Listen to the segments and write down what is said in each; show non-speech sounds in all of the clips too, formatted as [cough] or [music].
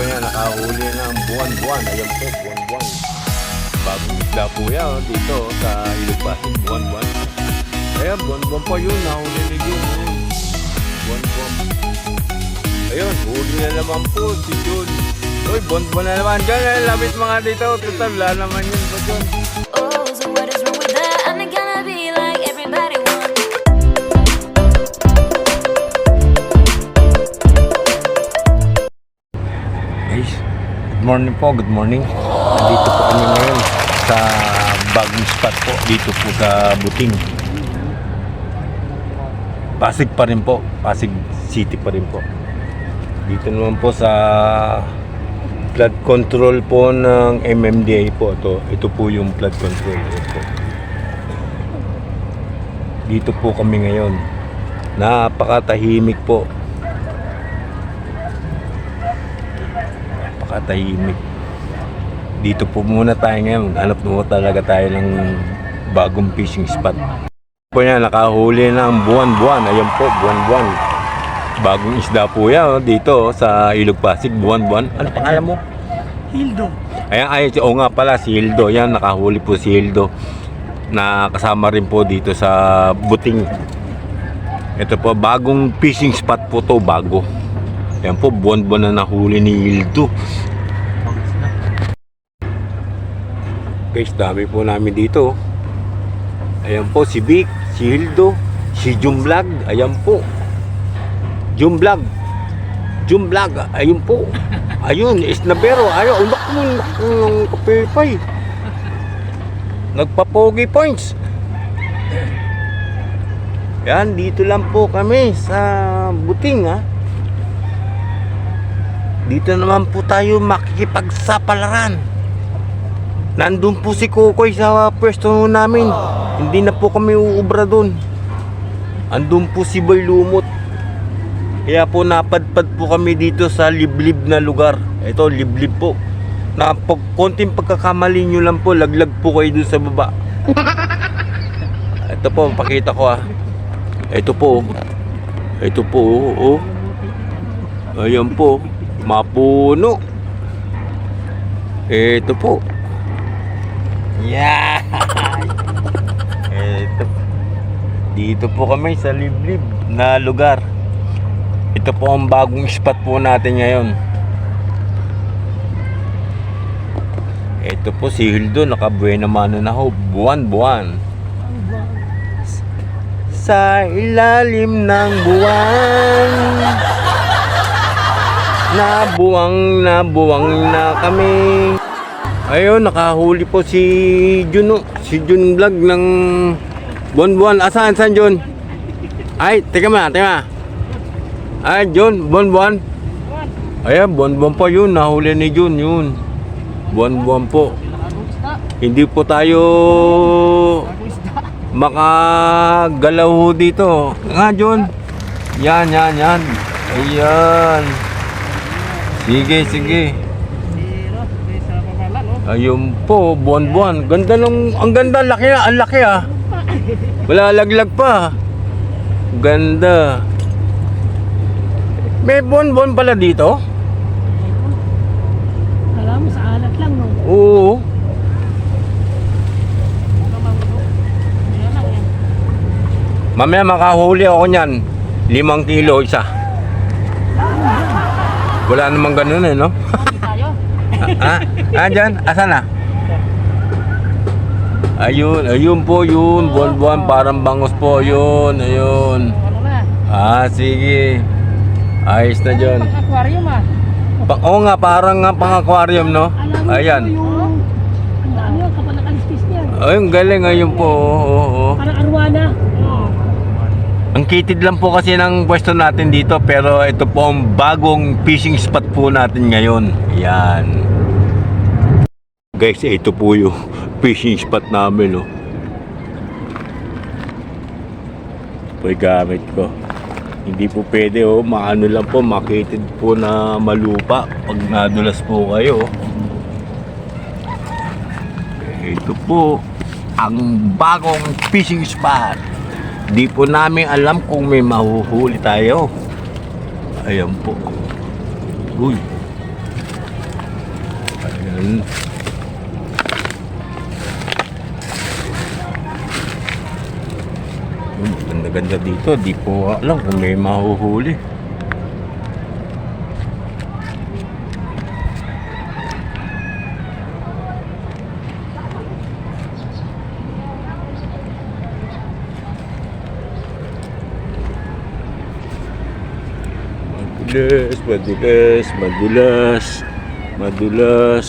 po yan, nakahuli ng buwan-buwan. Ayan po, buwan-buwan. Bagong isda po yan oh, dito sa Ilugbasin, buwan-buwan. Ayan, buwan-buwan po yun, nahuli Jun. yun. Buwan-buwan. Ayun, huli na naman po si Jun. Uy, buwan-buwan na naman dyan. Eh, labit mga dito. Total, wala naman yun po Jun. Morning po, good morning. Nandito po kami ngayon sa bagong spot po, dito po sa Buting. Pasig pa rin po, Pasig City pa rin po. Dito naman po sa flood control po ng MMDA po ito. Ito po yung flood control po. Dito po kami ngayon. Napakatahimik po. Napakatahimik. Dito po muna tayo ngayon. Hanap mo talaga tayo ng bagong fishing spot. Po yan, nakahuli ng buwan-buwan. Ayan po, buwan-buwan. Bagong isda po yan oh, dito oh, sa Ilog Pasig, buwan-buwan. Ano pangalan mo? Hildo. Ayan, ay, o nga pala, si Hildo. Yan, nakahuli po si Hildo. Na kasama rin po dito sa Buting. Ito po, bagong fishing spot po to, bago. Yan po, buwan-buwan na nahuli ni Hildo. Guys, dami po namin dito. Ayan po, si Vic, si Hildo, si Jumblog. Ayan po. Jumblog. Jumblog. Ayun po. Ayun, Isnabero. Ayaw, unak mo, unak mo ng kapipay. Nagpapogi points. Yan, dito lang po kami sa Buting, ha. Dito naman po tayo makikipagsapalaran. Nandun po si Kukoy sa pwesto namin. Hindi na po kami uubra doon. Andun po si Boy Lumot. Kaya po napadpad po kami dito sa liblib na lugar. Ito, liblib po. Na pag konting pagkakamali nyo lang po, laglag po kayo dun sa baba. Ito po, pakita ko ah. Ito po. Ito po, oh. oh. Ayan po. Mapuno. Ito po. Yeah! Ito. Dito po kami sa liblib na lugar. Ito po ang bagong spot po natin ngayon. Ito po si Hildo, nakabuena mano na ho, buwan-buwan. Sa ilalim ng buwan, nabuwang nabuwang na kami. Ayun, nakahuli po si Juno, si Jun Vlog ng buwan-buwan. Asan, saan Jun? Ay, teka ma, teka. Ay, Jun, buwan-buwan. Ayan, buwan-buwan pa yun. Nahuli ni Jun, yun. Buwan-buwan po. Hindi po tayo makagalaw dito. Nga, Jun. Yan, yan, yan. Ayan. Sige, sige. Ayun po, buwan-buwan. Ganda nung, ang ganda, laki na, ang laki ah. Wala laglag pa. Ganda. May buwan-buwan pala dito? Alam mo, sa alat lang, no? Oo. Mamaya makahuli ako niyan. Limang kilo isa. Wala namang ganun eh, no? [laughs] Ah, ah, dyan? Asan na? Ayun, ayun po yun. Buwan-buwan, parang bangus po yun. Ayun. Ano? Ah, sige. Ayos na dyan. Aquarium, ah. Pa oo nga, parang nga pang aquarium, no? Ayan. Ayun, galing. Ayun po. Oo, oo, oo. Parang arwana. Ang kitid lang po kasi ng pwesto natin dito pero ito po ang bagong fishing spot po natin ngayon. Yan. Guys, ito po yung [laughs] fishing spot namin. Oh. Ito gamit ko. Hindi po pwede oh, maano lang po, makitid po na malupa pag nadulas po kayo. Ito po ang bagong fishing spot. Di po namin alam kung may mahuhuli tayo. Ayan po. Uy. Ayan. Ganda-ganda dito. Di po alam kung may mahuhuli. Madulas, madulas, madulas, madulas.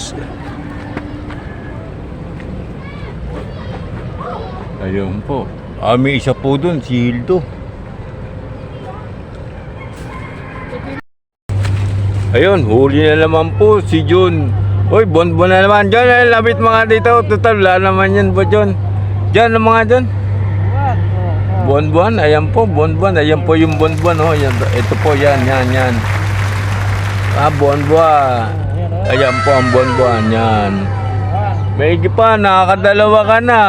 Ayun po. Ah, may isa po dun, si Hildo. Ayun, huli na naman po si Jun. Uy, bon-bon na naman. Ay labit mga dito. Total, wala naman yan po, John. Diyan mga John. Bonbon, ayan po, bonbon. Ayan po yung bonbon, oh. Ayan, ito po, yan, yan, yan. Ah, bonbon. Ayan po ang bonbon, yan. May pa, nakakadalawa ka na.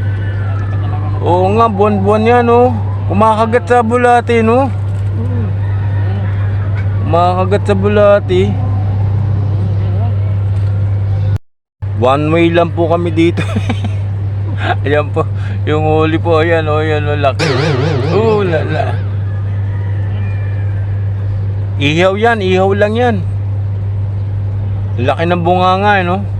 [laughs] Oo nga, bonbon yan, oh. Kumakagat sa bulati, no? Kumakagat sa bulati. One way lang po kami dito. [laughs] [laughs] Ayan po, yung huli po, ayan, oh, ayan, oh, laki. Oh, lala. Ihaw yan, ihaw lang yan. Laki ng bunganga, eh, no? Ano.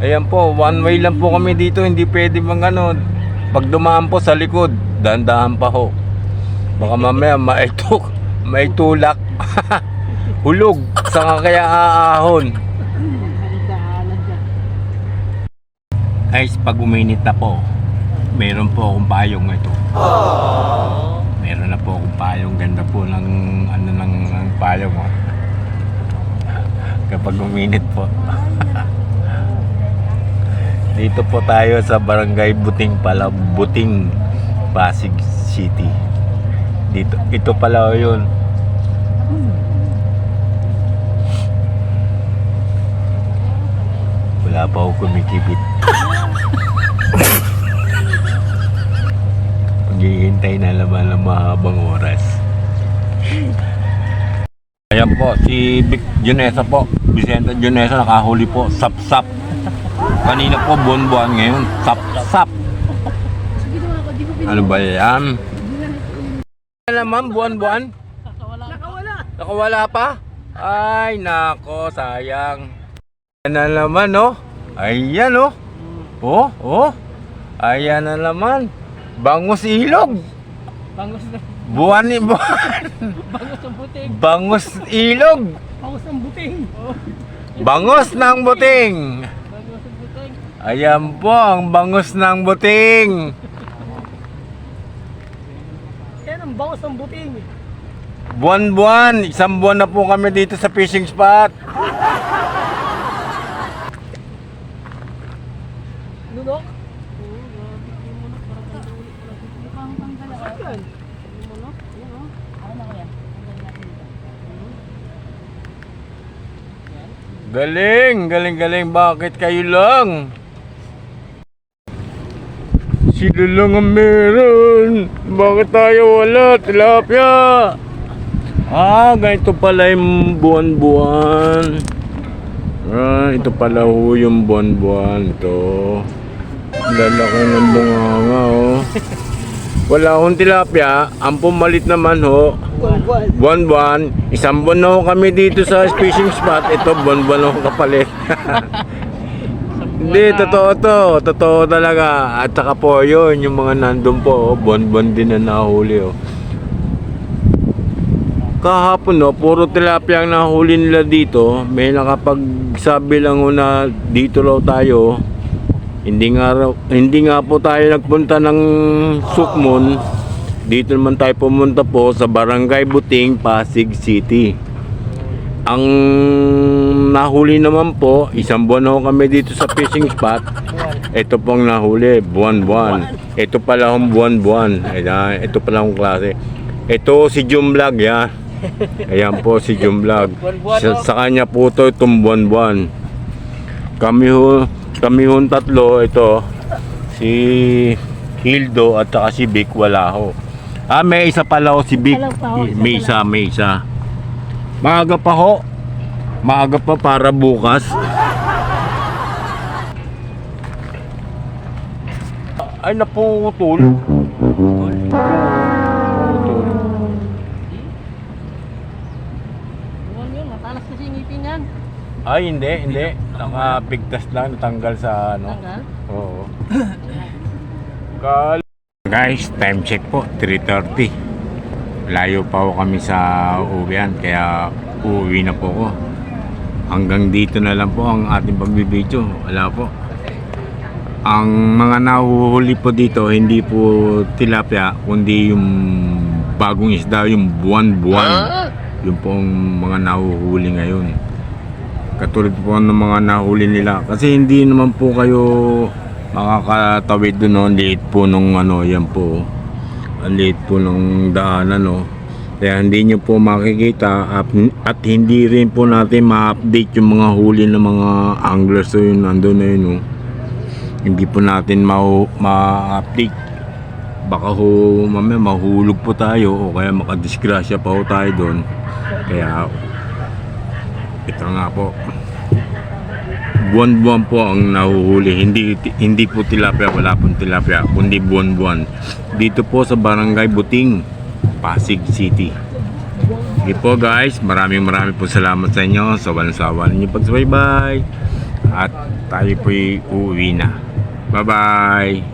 Ayan po, one way lang po kami dito, hindi pwede bang ano, pag dumaan po sa likod, dandahan pa ho. Baka mamaya maituk, maitulak. [laughs] Hulog, saka kaya aahon. Guys, pag uminit na po, meron po akong payong ito. Meron na po akong payong, ganda po ng ano ng, ng payong oh. Kapag uminit po. [laughs] Dito po tayo sa Barangay Buting pala, Buting, Pasig City. Dito, ito pala yun. Wala pa ako kumikibit. Maghihintay na naman ng mahabang oras. Ayan po, si Vic Junesa po. Vicente Junesa nakahuli po. Sap-sap. Kanina po buwan-buwan ngayon. Sap-sap. Ano ba yan? Ano naman, buwan-buwan? Nakawala. Nakawala pa? Ay, nako, sayang. Ayan na naman, oh. Ayan, oh. Oh, oh. Ayan na naman. Bangus ilog. Bangos na. Buwan ni buwan. Bangos ng buting. Bangus ilog. Bangos ng buting. Oh. Bangus ng buting. Bangos ng buting. Ayan po ang bangus ng buting. Yan ang bangos ng buting. Buwan-buwan. Isang buwan na po kami dito sa fishing spot. Lunok? Oo, grabe. Yung lunok, parang pangduli. Mukhang pangdala. Saan? Yung lunok? Yan o. Ano na kaya? Tanggalin natin dito. Galing, galing, galing. Bakit kayo lang? Sila lang ang meron. Bakit tayo wala? Tilapia. Ah, ganito pala yung buwan-buwan. Ah, ito pala ho yung buwan-buwan. Ito. Lalaki ng bunganga, oh. Wala akong tilapia. Ang pumalit naman, ho. Buwan-buwan, isang buwan na ho kami dito sa fishing spot. Ito, buwan-buwan ako kapalit. [laughs] Hindi, totoo to. Totoo talaga. At saka po yun, yung mga nandun po, oh, buwan-buwan din na nahuli. Oh. Kahapon, no, puro tilapia ang nahuli nila dito. May nakapagsabi lang ho na dito raw tayo. Hindi nga, hindi nga po tayo nagpunta ng Sukmon. Dito naman tayo pumunta po sa Barangay Buting, Pasig City. Ang nahuli naman po, isang buwan na kami dito sa fishing spot. Ito pong nahuli, buwan-buwan. Ito pala ang buwan-buwan. Ayan, Ito pala ang klase. Ito si Jum Vlog, yan. Ayan po si Jum Vlog. Sa, oh. sa kanya po ito itong buwan-buwan. Kami ho, kami ho tatlo, ito, si Hildo at saka si Vic, wala ho. Ah, may isa pala ho si. Dalaw pa ho, isa May isa, may isa. Maaga pa ho. Maaga pa para bukas. Ay, naputol. Putol. Yun yun, matalas kasi ngipin yan. Ay, hindi, hindi. Nakapigtas lang, natanggal sa ano. Tanggal. Oo. Kal Guys, time check po, 3.30. Layo pa po kami sa uwian, kaya uuwi na po ko. Hanggang dito na lang po ang ating pagbibideo. Wala po. Ang mga nahuhuli po dito, hindi po tilapia, kundi yung bagong isda, yung buwan-buwan. Yung pong mga nahuhuli ngayon katulad po ng mga nahuli nila kasi hindi naman po kayo makakatawid doon no? Liit po nung ano yan po ang liit po nung daanan no kaya hindi nyo po makikita at, at hindi rin po natin ma-update yung mga huli ng mga anglers so yun nandun na yun no? hindi po natin ma- ma-update baka ho mamaya mahulog po tayo o kaya makadisgrasya pa ho tayo doon kaya ito nga po. Buwan-buwan po ang nahuhuli. Hindi hindi po tilapia, wala pong tilapia, kundi buwan-buwan. Dito po sa Barangay Buting, Pasig City. Sige po guys, maraming maraming po salamat sa inyo sa walang sawa ninyo pagsubaybay. At tayo po'y uuwi na. Bye-bye!